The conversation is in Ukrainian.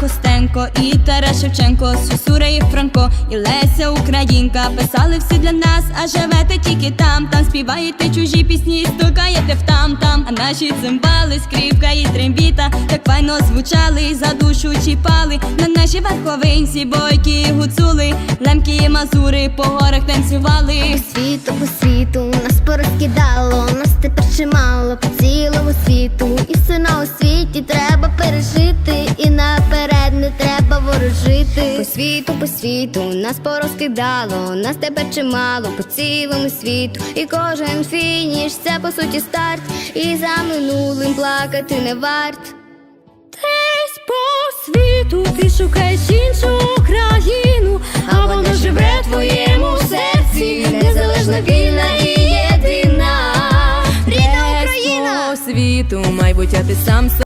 Костенко, і Тарас Шевченко, Сюсюра і Франко, і Леся Українка писали всі для нас, а живете тільки там, там співаєте чужі пісні, стукаєте в там там, а наші цимбали, скрипка і трембіта так файно звучали, за душу чіпали на наші верховинці, бойки і гуцули, лемки і мазури по горах танцювали. По світу, по світу нас порозкидало, нас тепер чимало по цілому світу. І все на освіті треба ворожити. По світу, по світу нас порозкидало, нас тепер чимало по цілому світу. І кожен фініш це по суті старт. І за минулим плакати не варт. Десь по світу ти шукаєш іншу країну, а вона живе в твоєму серці, незалежна, вільна і єдина. Рідна Десь Україна! по світу, майбуття ти сам